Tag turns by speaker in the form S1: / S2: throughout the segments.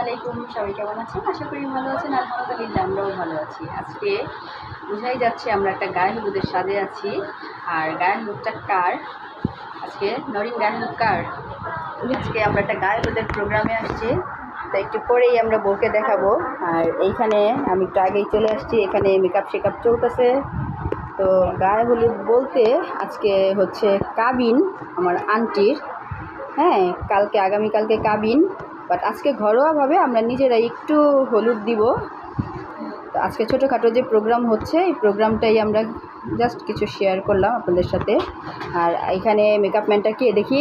S1: আলাইকুম সবাই কেমন আছেন? আশা করি ভালো আছেন। আলহামদুলিল্লাহ আমরাও ভালো আছি। আজকে বোঝাই যাচ্ছে আমরা একটা গায়ে হলুদের স্বাদে আছি। আর গায়ে হলুদটা কার? আজকে নরিন গায়ে হলুদ কার? আজকে আমরা একটা গায়ে হলুদের প্রোগ্রামে আসছি। তো একটু পরেই আমরা বউকে দেখাবো। আর এইখানে আমি একটু আগেই চলে আসছি। এখানে মেকআপ শেকআপ চলতেছে। তো গায়ে হলুদ বলতে আজকে হচ্ছে কাবিন, আমার আন্টির হ্যাঁ কালকে, আগামীকালকে কাবিন। বাট আজকে ঘরোয়াভাবে আমরা নিজেরাই একটু হলুদ দিব। তো আজকে ছোটোখাটো যে প্রোগ্রাম হচ্ছে, এই প্রোগ্রামটাই আমরা জাস্ট কিছু শেয়ার করলাম আপনাদের সাথে। আর এখানে মেকআপ ম্যানটা কে দেখি?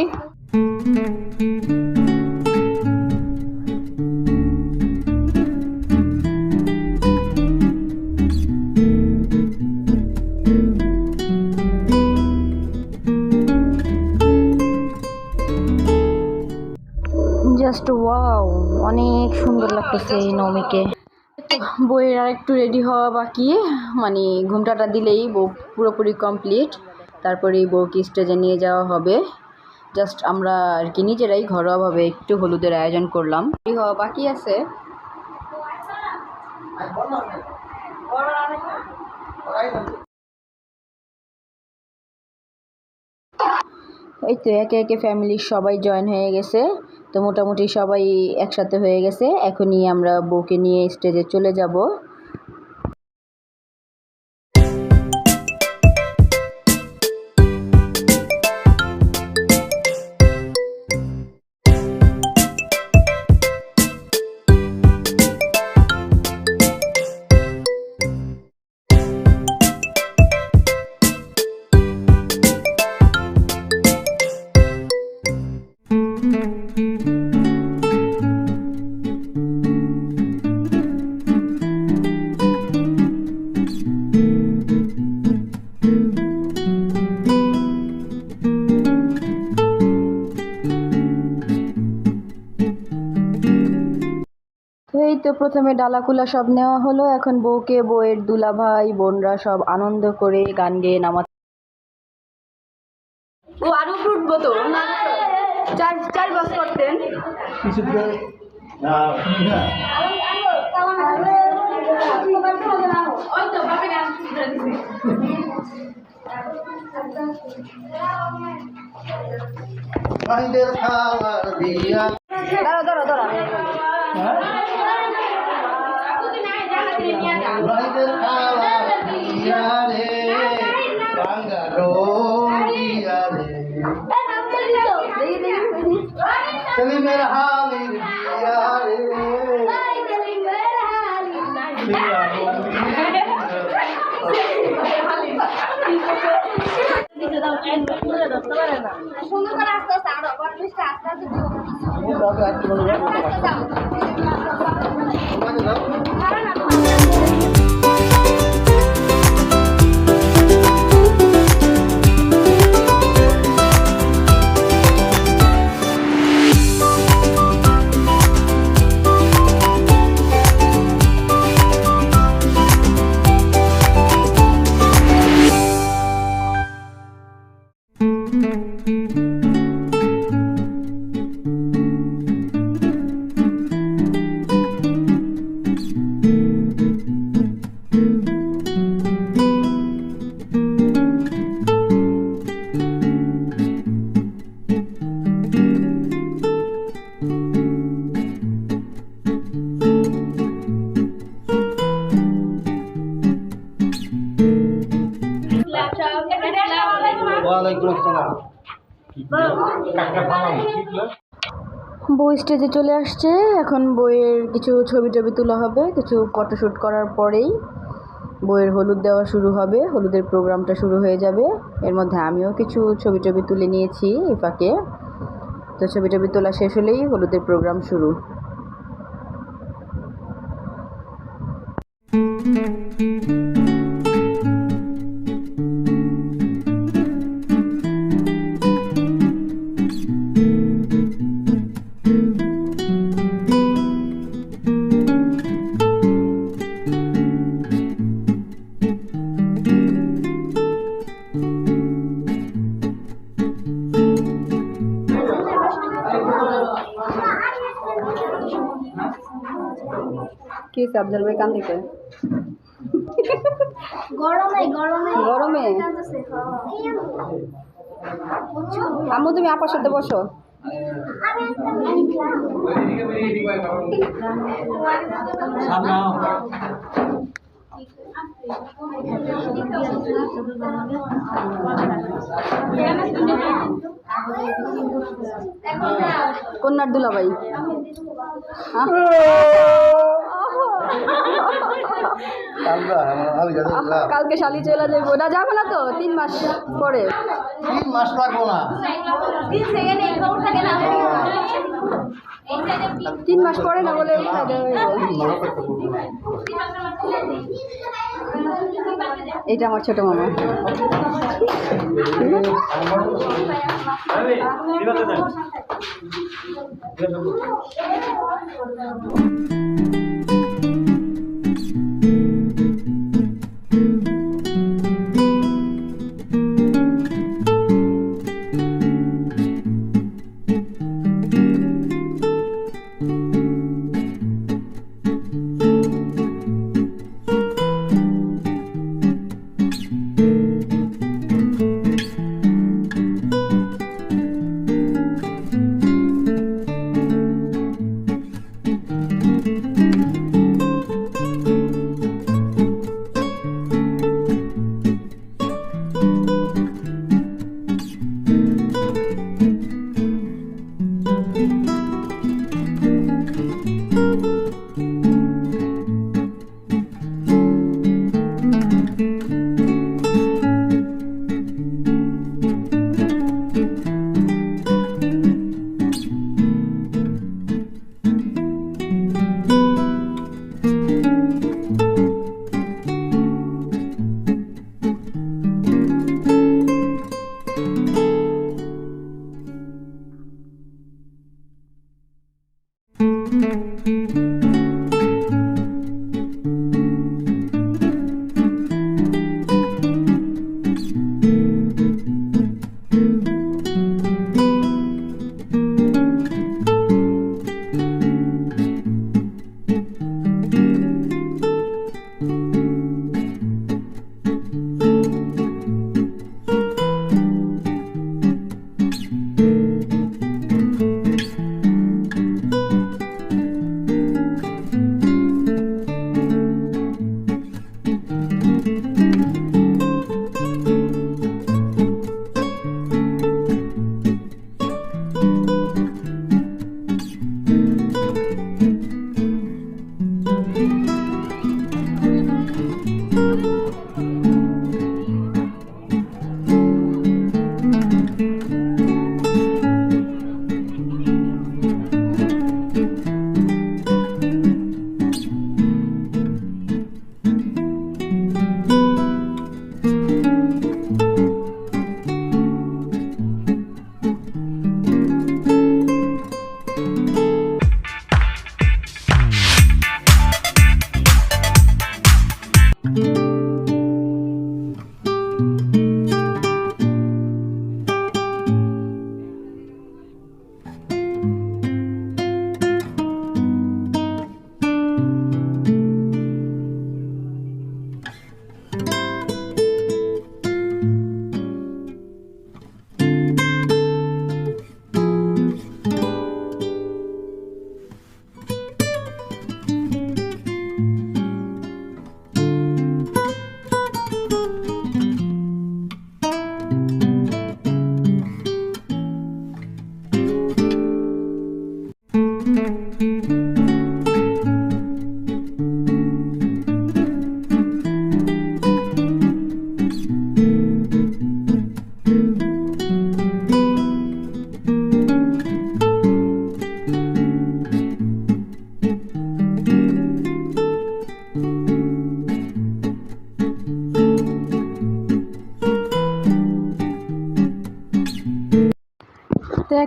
S1: নৌমিকে বইয়ের আর একটু রেডি হওয়া বাকি মানে ঘুমটাটা দিলেই বউ পুরোপুরি কমপ্লিট তারপরে এই বউকে স্টেজে নিয়ে যাওয়া হবে। জাস্ট আমরা আর কি নিজেরাই ঘরোয়াভাবে একটু হলুদের আয়োজন করলাম। রেডি হওয়া বাকি আছে। এই তো একে একে ফ্যামিলির সবাই জয়েন হয়ে গেছে। তো মোটামুটি সবাই একসাথে হয়ে গেছে। এখনই আমরা বউকে নিয়ে স্টেজে চলে যাব। এই তো প্রথমে ডালাকুলা সব নেওয়া হলো। এখন বউকে বউয়ের দুলাভাই বোনরা সব আনন্দ করে গান গেয়ে নামা ও আরও তো চার চার বাস করতেন। দাঁড়া দাঁড়া দাঁড়া
S2: মাইদের খাবার দিয়া রে বাঙ্গা রোগিয়া রে
S1: দেখি দেখি
S2: সেলিমের হালির দিয়া
S3: সুন্দর করে আস্তে আস্তে আরও বটলিশটা আস্তে আস্তে
S1: স্টেজে চলে আসছে। এখন বইয়ের কিছু ছবি টবি তোলা হবে। কিছু ফটোশ্যুট করার পরেই বইয়ের হলুদ দেওয়া শুরু হবে। হলুদের প্রোগ্রামটা শুরু হয়ে যাবে। এর মধ্যে আমিও কিছু ছবি টবি তুলে নিয়েছি ইফাকে তো ছবি টবি তোলা শেষ হলেই হলুদের প্রোগ্রাম শুরু। thank you কান
S3: গরমে গরমে
S1: গরমে?
S3: হ্যাঁ।
S1: আম্মু তুমি আপার সাথে বসো। কন্যার দুলাভাই কালকে শালি চলে যাব না যাব না তো তিন মাস পরে।
S2: তিন মাস লাগবো না।
S3: তিন না
S1: তিন মাস পরে না বলে। এইটা আমার ছোট মামা।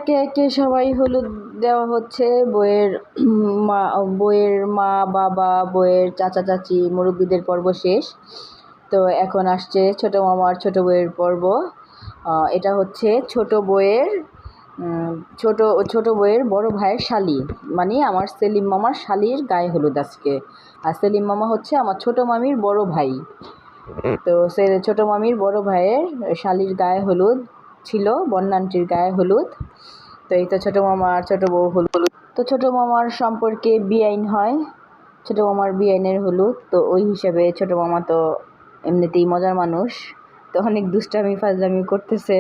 S1: একে একে সবাই হলুদ দেওয়া হচ্ছে। বইয়ের মা বইয়ের মা, বাবা, বইয়ের চাচা, চাচি, মুরব্বীদের পর্ব শেষ। তো এখন আসছে ছোটো মামার ছোটো বইয়ের পর্ব। এটা হচ্ছে ছোট বইয়ের ছোট ছোট বউয়ের বড় ভাইয়ের শালি। মানে আমার সেলিম মামার শালির গায়ে হলুদ আজকে। আর সেলিম মামা হচ্ছে আমার ছোট মামির বড় ভাই। তো সে ছোট মামির বড় ভাইয়ের শালির গায়ে হলুদ ছিল, বন্যান্টির গায়ে হলুদ। তো এই তো ছোটো মামার ছোটো বউ হলুদ। তো ছোটো মামার সম্পর্কে বিআইন হয়, ছোটো মামার বিআইনের হলুদ। তো ওই হিসাবে ছোটো মামা তো এমনিতেই মজার মানুষ। তো অনেক দুষ্টামি, ফাজলামি করতেছে।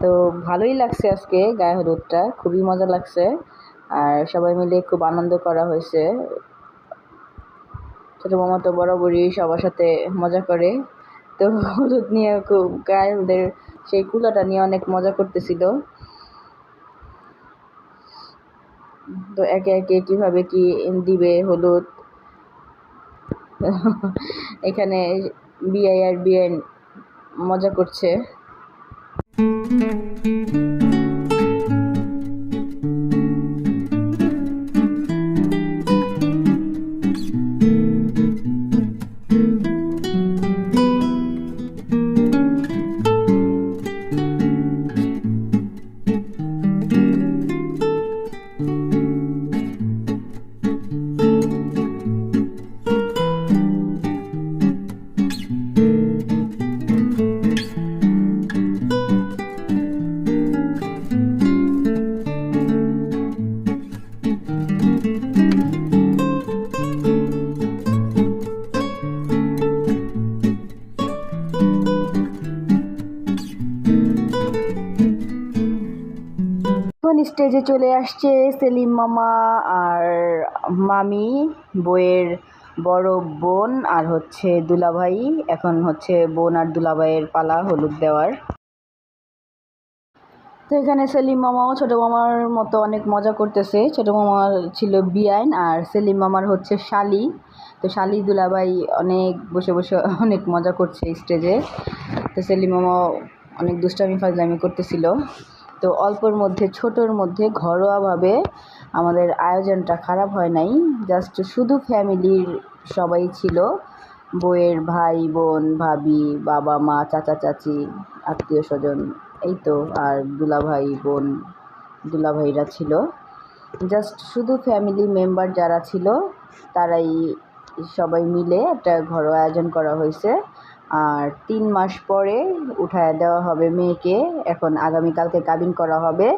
S1: তো ভালোই লাগছে আজকে গায়ে হলুদটা, খুবই মজা লাগছে। আর সবাই মিলে খুব আনন্দ করা হয়েছে। ছোটো মামা তো বরাবরই সবার সাথে মজা করে। তো হলুদ নিয়ে খুব গায়ে সেই কুলাটা নিয়ে অনেক মজা করতেছিল। তো একে একে কীভাবে কি দিবে হলুদ? এখানে বিআই আর বিআই মজা করছে। স্টেজে চলে আসছে সেলিম মামা আর মামি বইয়ের বড় বোন আর হচ্ছে দুলাভাই। এখন হচ্ছে বোন আর দুলাভাইয়ের পালা হলুদ দেওয়ার। তো এখানে সেলিম মামাও ছোটো মামার মতো অনেক মজা করতেছে। ছোটো মামার ছিল বিয়াইন আর সেলিম মামার হচ্ছে শালি। তো শালি, দুলাভাই অনেক বসে বসে অনেক মজা করছে স্টেজে তো সেলিম মামাও অনেক দুষ্টামি, ফাজলামি করতেছিল। তো অল্পর মধ্যে, ছোটোর মধ্যে ঘরোয়াভাবে আমাদের আয়োজনটা খারাপ হয় নাই। জাস্ট শুধু ফ্যামিলির সবাই ছিল। বউয়ের ভাই, বোন, ভাবি, বাবা, মা, চাচা, চাচি, আত্মীয় স্বজন, এই তো, আর দুলাভাই, বোন, দুলাভাইরা ছিল। জাস্ট শুধু ফ্যামিলি মেম্বার যারা ছিল, তারাই সবাই মিলে একটা ঘরোয়া আয়োজন করা হয়েছে। আর তিন মাস পরে উঠায় দেওয়া হবে মেয়েকে। এখন আগামীকালকে কাবিন করা হবে।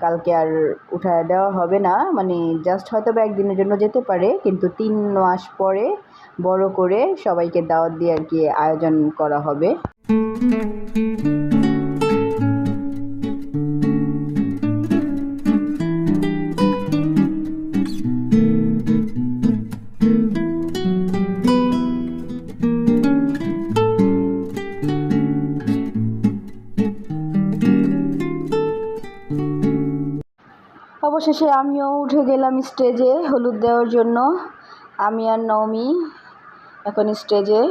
S1: কালকে আর উঠায় দেওয়া হবে না। মানে জাস্ট হয়তো বা একদিনের জন্য যেতে পারে, কিন্তু তিন মাস পরে বড় করে সবাইকে দাওয়াত দিয়ে আর কি আয়োজন করা হবে। অবশেষে আমিও উঠে গেলাম স্টেজে হলুদ দেওয়ার জন্য। আমি আর নমি এখন স্টেজে।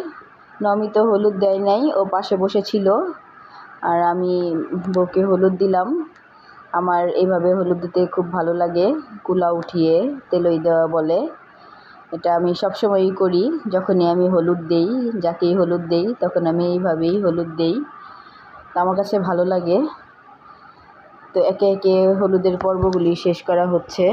S1: নমি তো হলুদ দেয় নাই, ও পাশে বসেছিল আর আমি বউকে হলুদ দিলাম। আমার এইভাবে হলুদ দিতে খুব ভালো লাগে কুলা উঠিয়ে তেলই দেওয়া বলে। এটা আমি সবসময়ই করি, যখনই আমি হলুদ দেই, যাকেই হলুদ দেই, তখন আমি এইভাবেই হলুদ দেই। আমার কাছে ভালো লাগে। একে একে হলুদের পর্বগুলি শেষ করা হচ্ছে।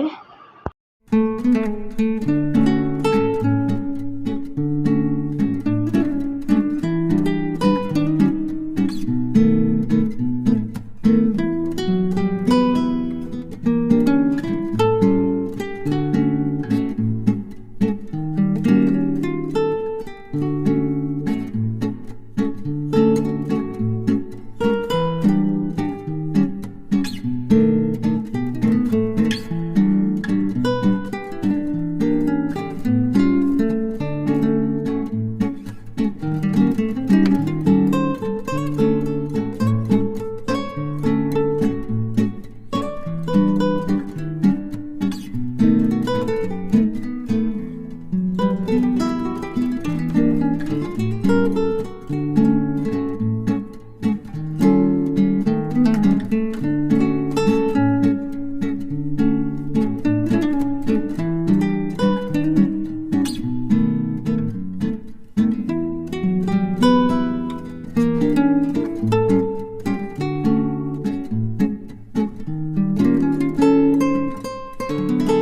S1: Thank you.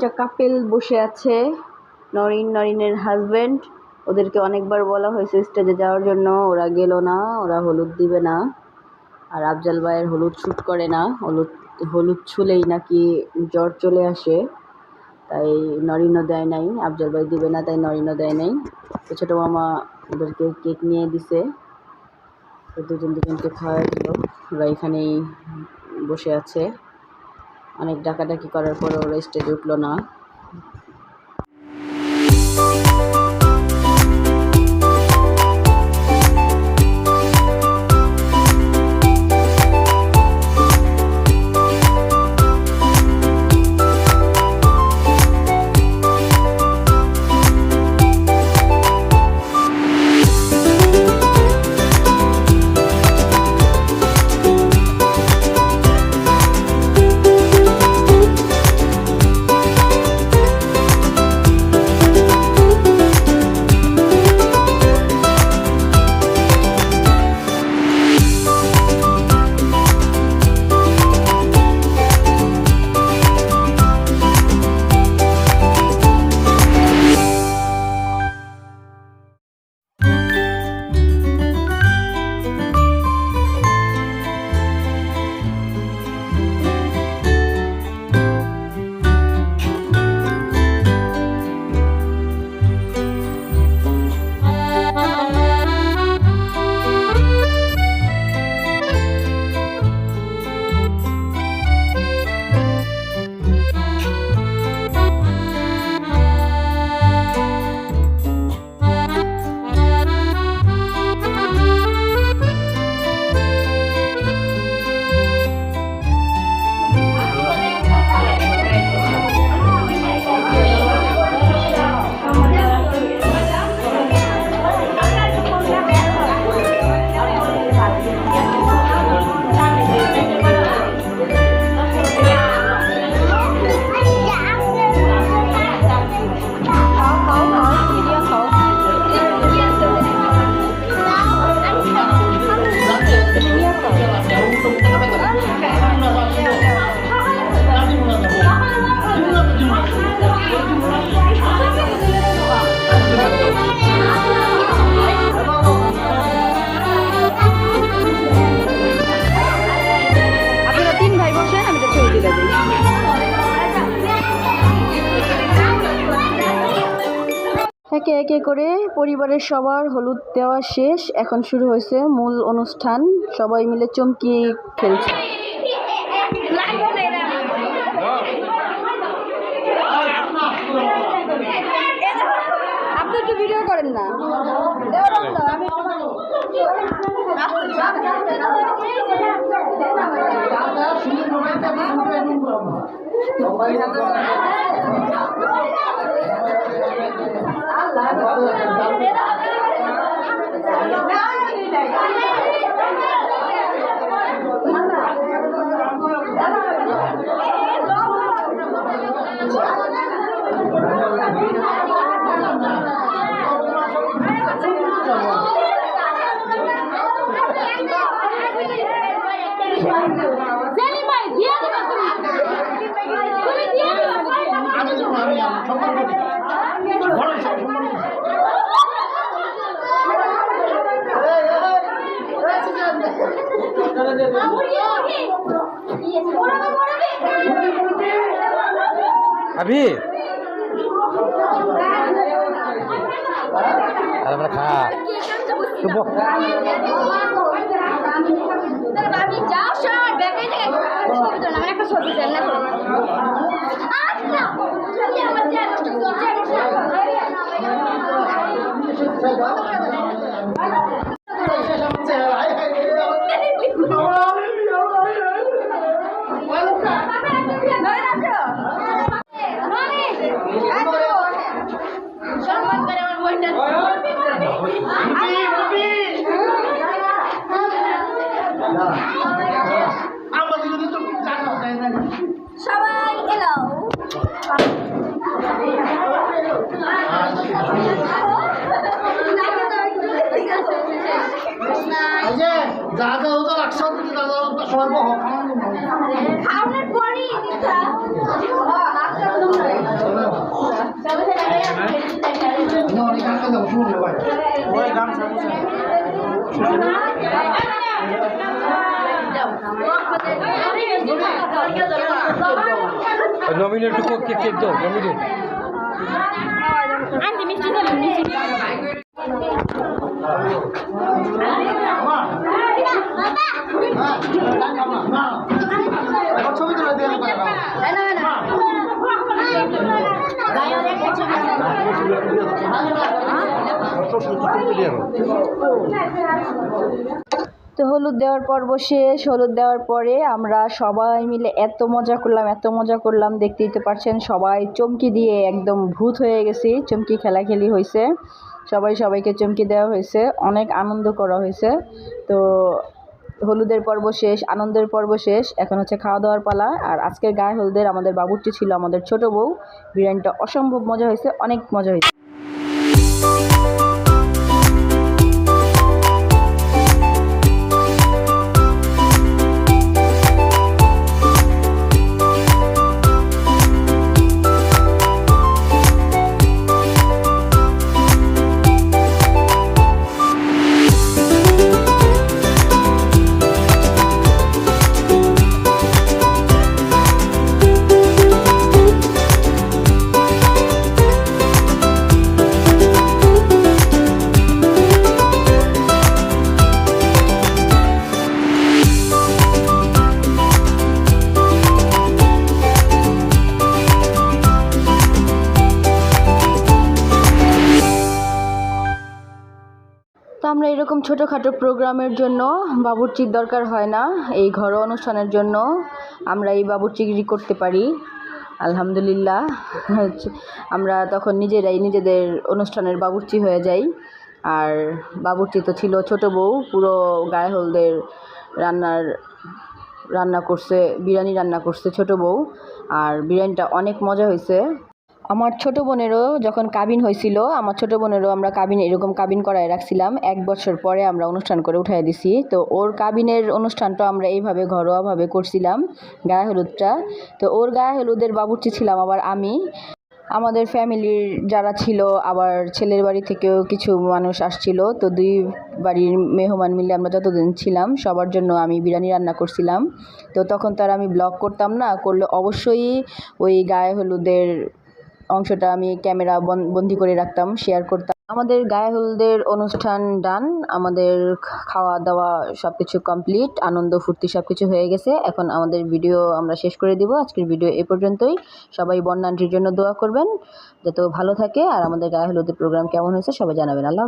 S1: দুইটা কাপেল বসে আছে, নরিন, নরিনের হাজবেন্ড ওদেরকে অনেকবার বলা হয়েছে স্টেজে যাওয়ার জন্য, ওরা গেল না, ওরা হলুদ দিবে না। আর আফজাল ভাইয়ের হলুদ শ্যুট করে না, হলুদ হলুদ ছুলেই নাকি জ্বর চলে আসে। তাই নরিনও দেয় নাই, আফজাল ভাই দিবে না, তাই নরিনও দেয় নাই। তো ছোটো মামা ওদেরকে কেক নিয়ে দিছে। তো দুজন দুজনকে খাওয়াই দিল। ওরা এখানেই বসে আছে। অনেক ডাকাডাকি করার পরে ওরা স্টেজে উঠল না। একে একে করে পরিবারের সবার হলুদ দেওয়া শেষ। এখন শুরু হয়েছে মূল অনুষ্ঠান। সবাই মিলে চমকি খেলছে। আপনি একটু ভিডিও করেন না? আমি
S2: Thank you. 币
S4: নমিনেট টুকু কেক দাও নমিনেট
S3: আন্টি মিষ্টি খাবেন মিষ্টি
S2: ছবি তুলে দিয়ে দেবো
S1: তো হলুদ দেওয়ার পর্ব শেষ, হলুদ দেওয়ার পরে আমরা সবাই মিলে এত মজা করলাম, এত মজা করলাম, দেখতেই তো পারছেন সবাই চমকি দিয়ে একদম ভূত হয়ে গেছি, চমকি খেলাখেলি হয়েছে। সবাই সবাইকে চমকি দেওয়া হয়েছে, অনেক আনন্দ করা হয়েছে। তো হলুদের পর্ব শেষ, আনন্দের পর্ব শেষ। এখন হচ্ছে খাওয়া দাওয়ার পালা। আর আজকের গায়ে হলুদের আমাদের বাবুরটি ছিল আমাদের ছোট বউ। বিরিয়ানিটা অসম্ভব মজা হয়েছে, অনেক মজা হয়েছে। ছোটোখাটো প্রোগ্রামের জন্য বাবুর্চির দরকার হয় না। এই ঘরোয়া অনুষ্ঠানের জন্য আমরা এই বাবুর্চিগিরি করতে পারি। আলহামদুলিল্লাহ। আমরা তখন নিজেরাই নিজেদের অনুষ্ঠানের বাবুর্চি হয়ে যাই। আর বাবুর্চি তো ছিল ছোটো বউ, পুরো গায়ে হলদের রান্নার রান্না করছে, বিরিয়ানি রান্না করছে ছোটো বউ। আর বিরিয়ানিটা অনেক মজা হয়েছে। আমার ছোট বোনেরও যখন কাবিন হয়েছিল, আমার ছোট বোনেরও আমরা কাবিন, এরকম কাবিন করায় রাখছিলাম। এক বছর পরে আমরা অনুষ্ঠান করে উঠাই দিছি। তো ওর কাবিনের অনুষ্ঠানটা আমরা এইভাবে ঘরোয়াভাবে করছিলাম, গায়ে হলুদটা। তো ওর গায়ে হলুদের বাবুর্চি ছিলাম আবার আমি। আমাদের ফ্যামিলির যারা ছিল, আবার ছেলের বাড়ি থেকেও কিছু মানুষ আসছিল। তো দুই বাড়ির মেহমান মিলে আমরা যতদিন ছিলাম, সবার জন্য আমি বিরিয়ানি রান্না করছিলাম। তো তখন তো আর আমি ব্লগ করতাম না, করলে অবশ্যই ওই গায়ে হলুদের অংশটা আমি ক্যামেরা বন্দি করে রাখতাম শেয়ার করতাম। আমাদের গায়ে হলুদের অনুষ্ঠান ডান আমাদের খাওয়া দাওয়া সব কিছু কমপ্লিট আনন্দ ফুর্তি সব কিছু হয়ে গেছে। এখন আমাদের ভিডিও আমরা শেষ করে দিব। আজকের ভিডিও এ পর্যন্তই। সবাই বন্যান্টির জন্য দোয়া করবেন। যাতে ভালো থাকে আর আমাদের গায়ে হলুদের প্রোগ্রাম কেমন হয়েছে সবাই জানাবেন। আল্লাহ।